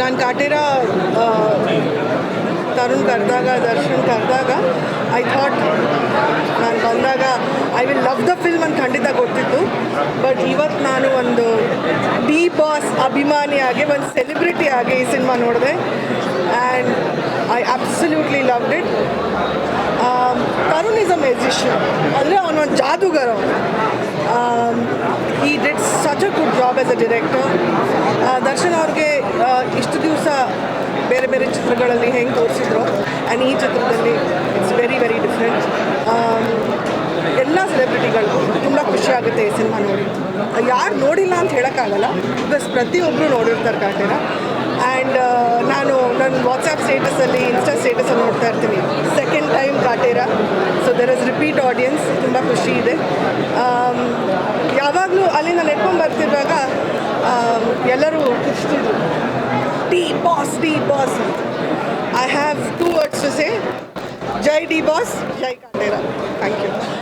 ನಂಗೆ ಕಾಟೇರ ತರುಣ್ ಕರೆದಾಗ, ದರ್ಶನ್ ಕರೆದಾಗ ಐ ಥಾಟ್ ನಾನು ಬಂದಾಗ I will love the film ಅಂತ ಖಂಡಿತ ಗೊತ್ತಿತ್ತು. ಬಟ್ ಇವತ್ತು ನಾನು ಒಂದು ಬಿ ಬಾಸ್ ಅಭಿಮಾನಿಯಾಗಿ, ಒಂದು ಸೆಲೆಬ್ರಿಟಿ ಆಗಿ ಈ ಸಿನಿಮಾ ನೋಡಿದೆ. And I absolutely loved it Tarun is a musician ಅಂದರೆ ಅವನೊಂದು ಜಾದೂಗರ he did such a good job as a director Darshan ಅವ್ರಿಗೆ ಬೇರೆ ಬೇರೆ ಚಿತ್ರಗಳಲ್ಲಿ ಹೆಂಗೆ ತೋರಿಸಿದ್ರು ಆ್ಯಂಡ್ ಈ ಚಿತ್ರದಲ್ಲಿ ಇಟ್ಸ್ ವೆರಿ ವೆರಿ ಡಿಫ್ರೆಂಟ್ ಎಲ್ಲ ಸೆಲೆಬ್ರಿಟಿಗಳು ತುಂಬ ಖುಷಿ ಆಗುತ್ತೆ ಈ ಸಿನಿಮಾ ನೋಡಿ. ಯಾರು ನೋಡಿಲ್ಲ ಅಂತ ಹೇಳೋಕ್ಕಾಗಲ್ಲ ಬಿಕಾಸ್ ಪ್ರತಿಯೊಬ್ಬರು ನೋಡಿರ್ತಾರೆ ಕಾಟೇರ ಆ್ಯಂಡ್ ನಾನು ನನ್ನ ವಾಟ್ಸಪ್ ಸ್ಟೇಟಸಲ್ಲಿ ಇನ್ಸ್ಟಾ ಸ್ಟೇಟಸಲ್ಲಿ ನೋಡ್ತಾ ಇರ್ತೀನಿ. Second time Kaatera so there is repeat audience ತುಂಬ ಖುಷಿ ಇದೆ. ಆಮ್, ಯಾವಾಗಲೂ ಅಲ್ಲಿಂದ ನೆಟ್ಕೊಂಡು ಬರ್ತಿರುವಾಗ ಆಮ್, ಎಲ್ಲರೂ ಖುಷಿದ್ರು boss boss. I have two words to say. Jai D boss, Jai Kandera. Thank you.